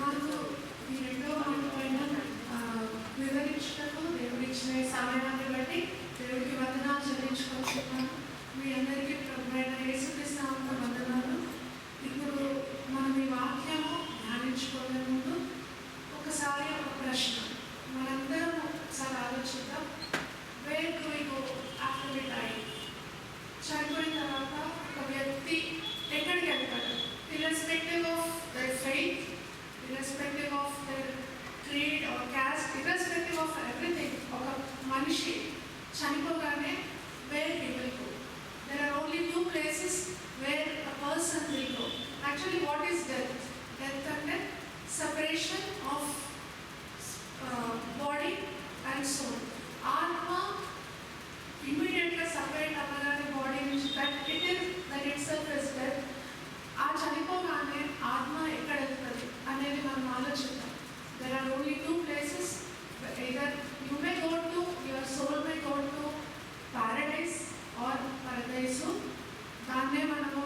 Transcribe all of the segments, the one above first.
మాకు ఈ రెండో మాట పైన వివరించటకు దేవుడు ఇచ్చిన సమయాన్ని బట్టి దేవుడికి వందనాలు చెల్లించుకుంటున్నాను. మీ అందరికీ ప్రభుత్వ యేసుకృష్ణ వందనాలు. ఇప్పుడు మనం ఈ వాక్యము ధ్యానించుకోవడం ముందు ఒకసారి ఒక ప్రశ్న. మనందరం ఒకసారి ఆలోచిద్దాం. Where do we go after we die చనిపోయిన తర్వాత ఒక వ్యక్తి ఎక్కడికి వెళ్తాడు? Irrespective of their faith irrespective of their creed or caste irrespective of everything ఒక మనిషి చనిపోగానే where he will go there are only two places where a person will go actually what is death death అంటే separation of body and soul ఆత్మ ఇమ్మీడియట్గా separate అవ్వగానే body నుంచి that it is that itself is death ఆ చనిపోగానే ఆత్మ ఎక్కడ వెళ్తుంది అనేది మనం ఆలోచిద్దాం there are only two places either you may go to your soul may go to paradise or పరదైసు దాన్నే మనము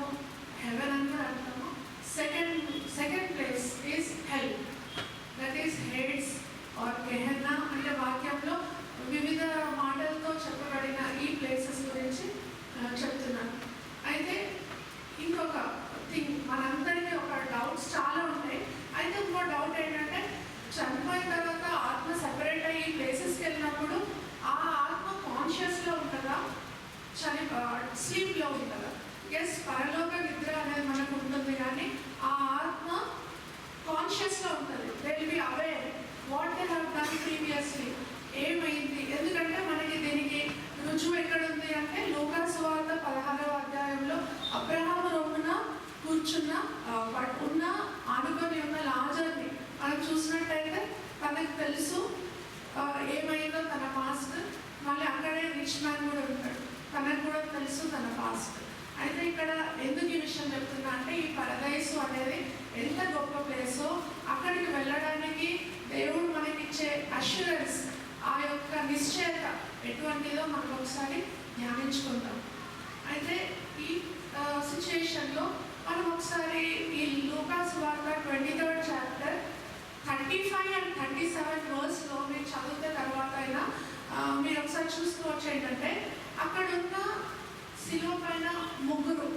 హెవెన్ అని కూడా అంటాము second second place is hell that is Hades or Gehenna అంటే వాక్యంలో వివిధ మాటలతో చెప్పబడిన ఈ ప్లేసెస్ గురించి ఆ, చెప్తున్నాను అయితే ఇంకొక థింగ్ మనందరికీ ఒక డౌట్స్ చాలా ఉంటాయి అయితే ఇంకో డౌట్ ఏంటంటే చనిపోయిన తర్వాత ఆత్మ సెపరేట్ అయ్యి ప్లేసెస్కి వెళ్ళినప్పుడు ఆ ఆత్మ కాన్షియస్లో ఉంటుందా చని స్లీప్లో ఉంటుందా ఎస్ పరలోక నిద్ర అనేది మనకు ఉంటుంది కానీ ఆ ఆత్మ కాన్షియస్లో ఉంటుంది they will be aware what they have done previously ఏమైంది ఎందుకంటే మనకి దీనికి రుజువు ఎక్కడ ఉంది అంటే లోకాసు వార్త పదహారవ అధ్యాయంలో అబ్రహాము రొమ్మున కూర్చున్న ఆ, వాడు ఉన్న ఆనుకొని ఉన్న లాజర్ని మనం చూసినట్టయితే తనకు తెలుసు ఆ, ఏమైందో తన పాస్ట్ మళ్ళీ అక్కడే రిచ్ మ్యాన్ కూడా ఉంటాడు. తనకు కూడా తెలుసు తన పాస్ట్ అయితే ఇక్కడ ఎందుకు ఈ విషయం చెప్తున్నా అంటే ఈ పరదైసు అనేది ఎంత గొప్ప ప్లేసో అక్కడికి వెళ్ళడానికి దేవుడు మనకిచ్చే అష్యూరెన్స్ ఆ యొక్క నిశ్చయత ఎటువంటిదో మనం ఒకసారి ధ్యానించుకుందాం అయితే ఈ సిచ్యుయేషన్లో మనం ఒకసారి ఈ లూకాస్ వార్త twenty third chapter thirty five and thirty seven వర్స్లో మీరు చదివితే తర్వాత అయినా ఆ, మీరు ఒకసారి చూసుకోవచ్చు ఏంటంటే అక్కడ ఉన్న శిలువ పైన ముగ్గురు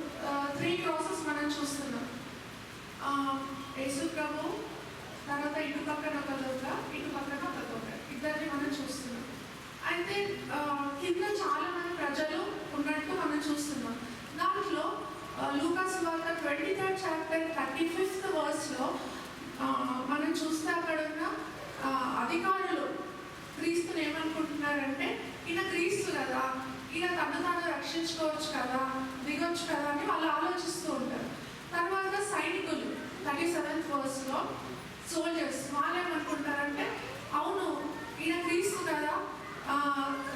త్రీ క్రాసెస్ మనం చూస్తున్నాం. యేసు ప్రభు తర్వాత ఇటు పక్కన ఒక దొంగ ఇటు పక్కన ఒక దొంగ. ఇద్దరిని మనం చూస్తున్నాం. అయితే కింద చాలా మంది ప్రజలు ఉన్నట్టు మనం చూస్తున్నాం. దాంట్లో లూకాస్ వార్త twenty third chapter thirty fifth వర్స్లో మనం చూస్తే అక్కడ ఉన్న అధికారులు క్రీస్తుని ఏమనుకుంటున్నారంటే ఈయన క్రీస్తు కదా ఈయన తను తాను రక్షించుకోవచ్చు కదా దిగొచ్చు కదా అని వాళ్ళు ఆలోచిస్తూ ఉంటారు. తర్వాత సైనికులు థర్టీ సెవెంత్ వర్స్లో సోల్జర్స్ వాళ్ళు ఏమనుకుంటారంటే అవును ఈయన క్రీస్తు కదా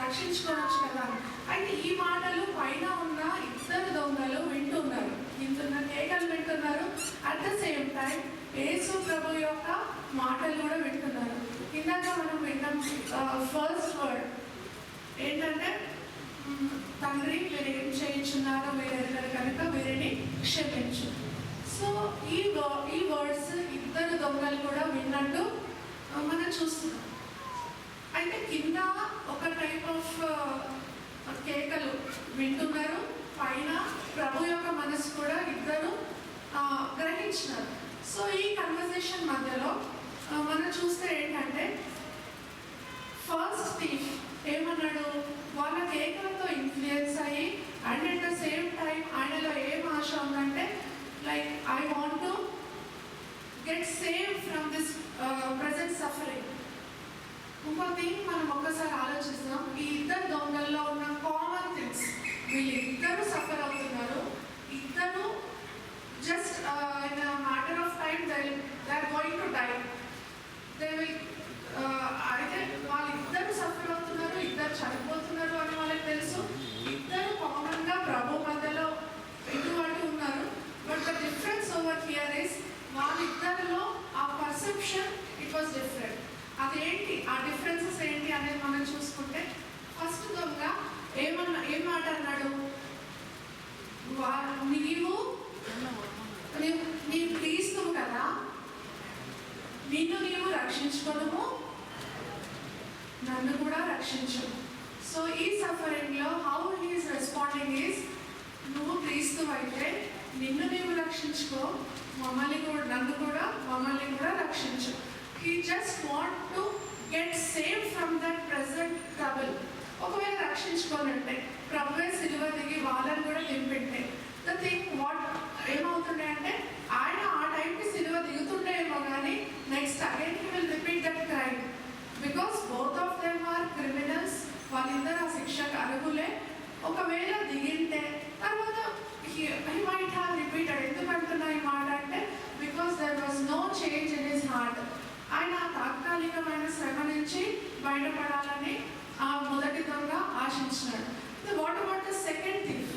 రక్షించుకోవచ్చు కదా అని. అయితే ఈ మాటలు పైన ఉన్న ఇద్దరు దొంగలు వింటున్నారు. వింటున్న కేకలు వింటున్నారు. At the same time Yesu ప్రభు యొక్క మాటలు కూడా వింటున్నారు. ఇందాక మనం విన్నాం ఫస్ట్ వర్డ్ ఏంటంటే మ్, తండ్రి మీరు ఏం చేయించున్నారో మీరు కనుక వీరిని క్షమించు. సో ఈ ఈ వర్డ్స్ ఇద్దరు దొంగలు కూడా విన్నట్టు మనం చూస్తున్నాం. అయితే కింద ఒక టైప్ ఆఫ్ కేకలు వింటున్నారు. పైన ప్రభు యొక్క మనసు కూడా ఇద్దరు గ్రహించినారు. సో ఈ కన్వర్జేషన్ మధ్యలో మనం చూస్తే ఏంటంటే ఫస్ట్ థీఫ్ ఏమన్నాడు? వాళ్ళ కేకలతో ఇన్ఫ్లుయెన్స్ అయ్యి అండ్ ఎట్ ద ఏం ఉందంటే like I want to get save from this present suffering ఇంకో థింగ్ మనం ఒక్కసారి ఆలోచిస్తాం ఈ ఇద్దరు దొంగల్లో ఉన్న కామన్ థింగ్స్ వీళ్ళిద్దరూ సఫర్ అవుతున్నారు. ఇద్దరు just in matter of time they they are going to die they will అయితే వాళ్ళిద్దరు సఫర్ అవుతున్నారు ఇద్దరు చనిపోతున్నారు అని వాళ్ళకి తెలుసు ఇద్దరు కామన్గా ప్రభు మధ్యలో ఇటువంటి ఉన్నారు but the difference over here is వాళ్ళిద్దరిలో ఆ పర్సెప్షన్ ఇట్ వాస్ డిఫరెంట్ అదేంటి? ఆ డిఫరెన్సెస్ ఏంటి అనేది మనం చూసుకుంటే ఫస్ట్ దొంగ ఏమన్నా ఏం మాట అన్నాడు? నీవు నీవు క్రీస్తువు కదా? నిన్ను నీవు రక్షించుకోవడము నన్ను కూడా రక్షించు సో ఈ సఫరింగ్లో హౌ హీస్ రెస్పాండింగ్ ఈస్ నువ్వు క్రీస్తు అయితే నిన్ను రక్షించుకో మమ్మల్ని కూడా నన్ను కూడా మమ్మల్ని కూడా రక్షించు. He just want to get save from that present trouble ఒకవేళ రక్షించుకోనంటే ప్రభువే సిలువ దిగి వాళ్ళని కూడా దింపింటే ద థింగ్ వాట్ ఏమవుతుండే అంటే ఆయన ఆ టైంకి సిలువ దిగుతుండేమో కానీ next again he will repeat that crime because both of them are criminals వాళ్ళిద్దరు ఆ శిక్షకు అర్హులే. ఒకవేళ దిగింటే తర్వాత హీ మైట్ హ్యావ్ రిపీటెడ్ ఎందుకు అంటున్నా ఈ మాట అంటే because there was no change in his heart ఆయన తాత్కాలికమైన శ్రమ నుంచి బయటపడాలని ఆ మొదటి దొంగ ఆశించినాడు. What about the second thief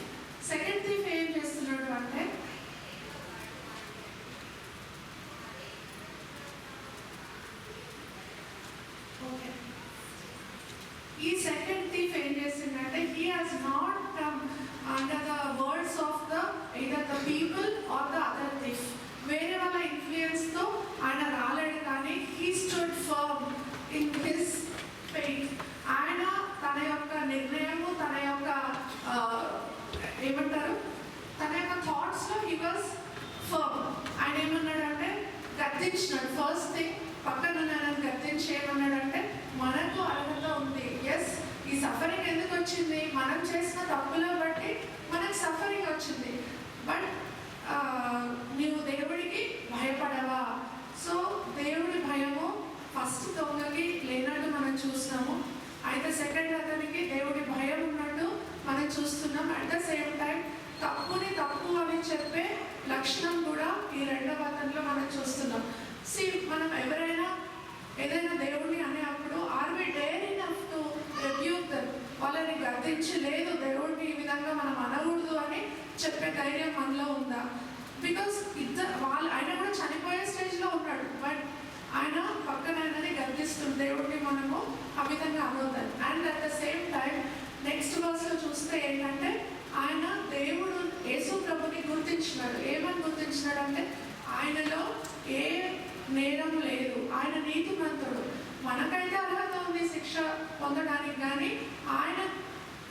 second thief ఏం చేస్తున్నాడు అంటే ఓకే ఈ సెకండ్ థీఫ్ ఏం చేసిందంటే he has not come under the words of the either the people or the other thief వేరే వాళ్ళ ఇన్ఫ్లుయెన్స్తో ఆయన రాలేడు కానీ he stood firm in his faith ఆయన తన యొక్క నిర్ణయము తన యొక్క ఆ, ఏమంటారు? తన యొక్క థాట్స్లో హీ వాజ్ ఫర్మ్ ఆయన ఏమన్నాడంటే గర్తించినాడు ఫస్ట్ థింగ్ పక్కన నన్ను గద్దించి ఏమన్నాడంటే మనకు అర్హత ఉంది. ఎస్ ఈ సఫరింగ్ ఎందుకు వచ్చింది? మనం చేసిన తప్పుల బట్టి మనకు సఫరింగ్ వచ్చింది. బట్ నీవు దేవుడికి భయపడవా? సో దేవుడి భయము ఫస్ట్ దొంగకి లేనట్టు మనం చూస్తున్నాము అయితే సెకండ్ అతనికి దేవుడి భయం ఉన్నాడు మనం చూస్తున్నాం అట్ ద సేమ్ టైం తప్పుని తప్పు అని చెప్పే లక్షణం కూడా ఈ రెండవ అతనిలో మనం చూస్తున్నాం. సి మనం ఎవరైనా ఏదైనా దేవుడిని అనే అప్పుడు are we dare enough to rebuke them వాళ్ళని గర్తించి లేదు దేవుడిని ఈ విధంగా మనం అనకూడదు అని చెప్పే ధైర్యం మనలో ఉందా? బికాస్ ఇద్దరు వాళ్ళు ఆయన కూడా చనిపోయే స్టేజ్లో ఉన్నాడు. బట్ ఆయన పక్కన ఆయనని గర్తిస్తుంది దేవుడిని మనము ఆ విధంగా అనవద్దని and at the same time next వర్స్లో చూస్తే ఏంటంటే ఆయన దేవుడు యేసు ప్రభుని గుర్తించినాడు ఏమని గుర్తించినాడు అంటే ఆయనలో ఏ నేరం లేదు. ఆయన నీతిమంతుడు. మనకైతే అర్హత ఉంది శిక్ష పొందడానికి కానీ ఆయన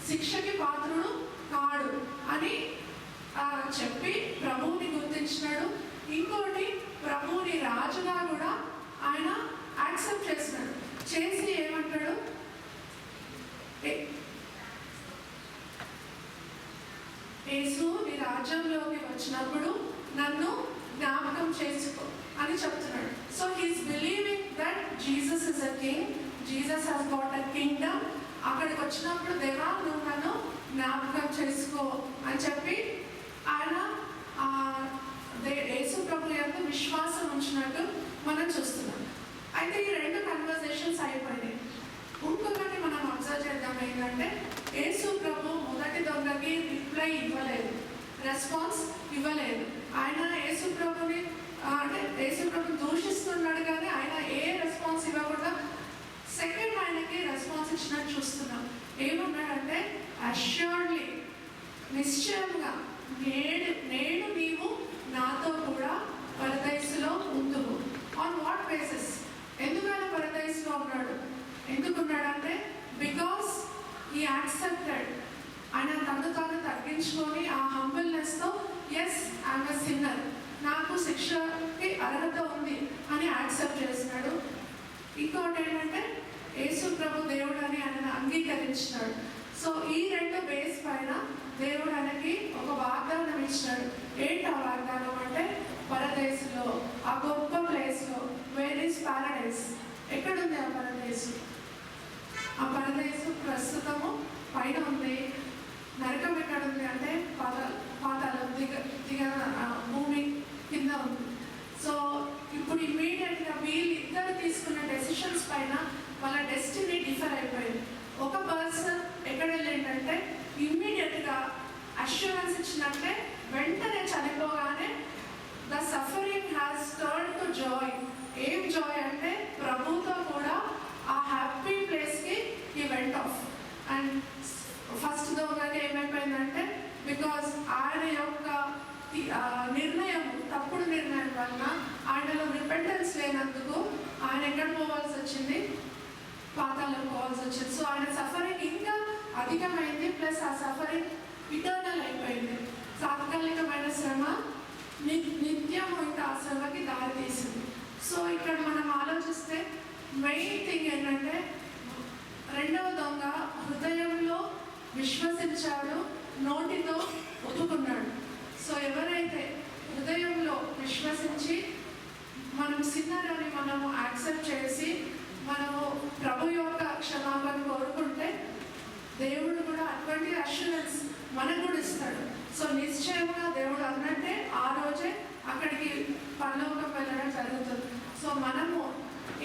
శిక్షకి పాత్రుడు కాడు అని చెప్పి ప్రభువుని గుర్తించినాడు. ఇంకోటి ప్రభువుని రాజుగా కూడా ఆయన యాక్సెప్ట్ చేసినాడు. చేసి ఏమంటాడు ఏ- యేసు నీ రాజ్యంలోకి వచ్చినప్పుడు నన్ను జ్ఞాపకం చేసుకో అని చెప్తున్నాడు. So he's believing that Jesus is a king Jesus has got a kingdom అక్కడికి వచ్చినప్పుడు దేవా నువ్వు నన్ను జ్ఞాపకం చేసుకో అని చెప్పి ఆయన దే- యేసు ప్రభు యొక్క విశ్వాసం ఉంచినట్టు మనం చూస్తున్నాం. అయితే ఈ రెండు కన్వర్జేషన్స్ అయిపోయినాయి. ఇంకొకటి మనం అబ్జర్వ్ చేద్దాం ఏంటంటే యేసు ప్రభు మొదటి దొంగ రిప్లై ఇవ్వలేదు. రెస్పాన్స్ ఇవ్వలేదు. ఆయన యేసు ప్రభుని అంటే యేసు ప్రభు దూషిస్తున్నాడు కానీ ఆయన ఏ రెస్పాన్స్ ఇవ్వకుండా సెకండ్ ఆయనకి రెస్పాన్స్ ఇచ్చినట్టు చూస్తున్నాం. ఏమన్నాడంటే అష్యూర్లీ నిశ్చయంగా నేడు నేడు నీవు నాతో కూడా పరదయసులో ఉందుము ఆన్ వాట్ బేసిస్ ఎందుకు పరదయసులో ఉన్నాడు? ఎందుకున్నాడంటే బికాస్ ఈ యాక్సెప్టెడ్ ఆయన తను తాను తగ్గించుకొని ఆ హంబుల్నెస్తో ఎస్ ఐఎమ్ ఎ సిన్నర్ నాకు శిక్షకి అర్హత ఉంది అని యాక్సెప్ట్ చేసినాడు. ఇంకోటి ఏంటంటే యేసు ప్రభు దేవుడు అని ఆయన అంగీకరించినాడు. సో ఈ రెండు బేస్ పైన దేవుడు ఆయనకి ఒక వాగ్దానం ఇచ్చినాడు. ఏంటి ఆ వాగ్దానం అంటే పరదేశంలో ఆ గొప్ప ప్లేస్లో వేర్ ఇస్ పారడైస్ ఎక్కడుంది ఆ పరదేశం? ఆ పరదేశం ప్రస్తుతము పైన ఉంది. నరకం ఎక్కడ ఉంది అంటే పాత పాతాలు దిగ దిగ భూమి కింద ఉంది. సో ఇప్పుడు ఇమీడియట్గా వీళ్ళిద్దరు తీసుకున్న డెసిషన్స్ పైన వాళ్ళ డెస్టినీ డిఫర్ అయిపోయింది. చేసినందుకు ఆయన ఎక్కడ పోవాల్సి వచ్చింది? పాతాల్లో పోవాల్సి వచ్చింది. సో ఆయన సఫరింగ్ ఇంకా అధికమైంది ప్లస్ ఆ సఫరింగ్ ఇటర్నల్ అయిపోయింది. తాత్కాలికమైన శ్రమ నిత్యం ఇంకా ఆ శ్రమకి దారి తీసింది. సో ఇక్కడ మనం ఆలోచిస్తే మెయిన్ థింగ్ ఏంటంటే రెండవ దొంగ హృదయంలో విశ్వసించాడు నోటితో ఒప్పుకున్నాడు. సో ఎవరైతే హృదయంలో విశ్వసించి మనం సిన్నరని మనము యాక్సెప్ట్ చేసి మనము ప్రభు యొక్క క్షమాపణ కోరుకుంటే దేవుడు కూడా అటువంటి అష్యూరెన్స్ మనకు కూడా ఇస్తాడు. సో నిశ్చయంగా దేవుడు అన్నట్టే ఆ రోజే అక్కడికి పరలోకం వెళ్ళడం జరుగుతుంది. సో మనము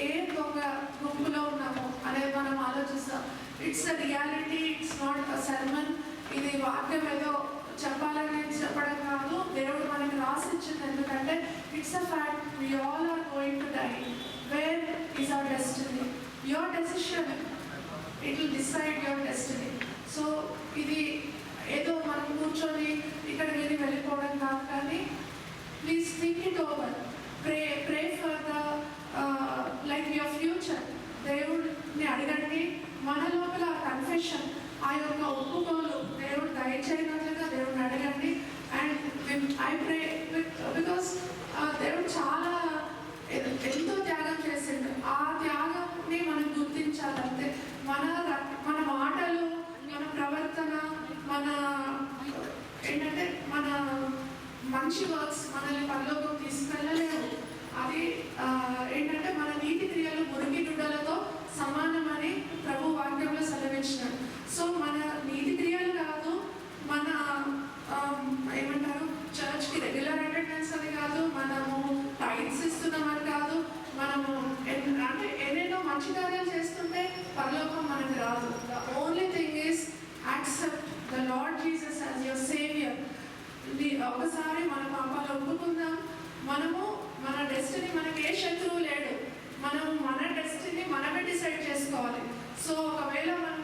ఏ ఒక గుంపులో ఉన్నామో అనేది మనం ఆలోచిస్తాం. It's a reality it's not a sermon ఇది వాక్యం ఏదో చెప్పాలని చెప్పడం కాదు దేవుడు మనకి రాసిచ్చింది ఎందుకంటే it's a fact we all are going to die where is our destiny your decision it will decide your destiny so ఇది ఏదో మనం కూర్చొని ఇక్కడ వెళ్ళి వెళ్ళిపోవడం కాదు కానీ please think it over pray pray for the like your future దేవుడిని అడగండి. మన లోపల కన్ఫెషన్ ఆ యొక్క ఒప్పుకోలు దేవుడు దయచేయనట్లుగా దేవుడిని అడగండి అండ్ ఐ ప్రే బికాస్ దేవుడు చాలా ఎ- ఎంతో త్యాగం చేసిండు ఆ త్యాగంని మనం గుర్తించాలంటే మన ర- మన మాటలు మన ప్రవర్తన మన ఏంటంటే మన మంచి వర్క్స్ మనల్ని పరలోకం తీసుకెళ్ళలేవు అది ఆ, ఏంటంటే మన నీతి క్రియలు మురికి గుడ్డలతో సమానమని ప్రభు వాక్యంలో సెలవించినాడు సో మన నీతి క్రియలు కాదు మన ఆమ్, ఏమంటారు చర్చ్కి రెగ్యులర్ అటెండెన్స్ అని కాదు మనము టైట్స్ ఇస్తున్నామని కాదు మనము ఎన్- అంటే ఏదైనా మంచి కార్యాలు చేస్తుంటే పరలోకం మనకు రాదు the only thing is accept the lord Jesus as your saviour ఒకసారి మన పాపాలు ఒప్పుకుందాం. మనము మన డెస్టినీ మనకి ఏ శత్రువు లేడు. మనం మన డెస్టినీ మనమే డిసైడ్ చేసుకోవాలి. సో ఒకవేళ మనం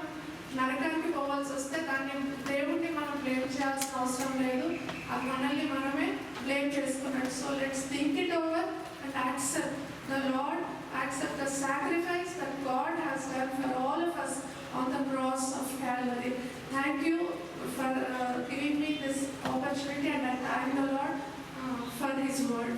నరకానికి పోవాల్సి వస్తే దాన్ని దేవుణ్ణి మనం బ్లేమ్ చేయాల్సిన అవసరం లేదు. అది మనల్ని మనమే బ్లేమ్ చేసుకున్నాడు. So let's think it over and accept the lord accept the sacrifice that God has done for all of us on the cross of Calvary. Thank you for uh, giving me this opportunity and I thank the Lord uh, for His word.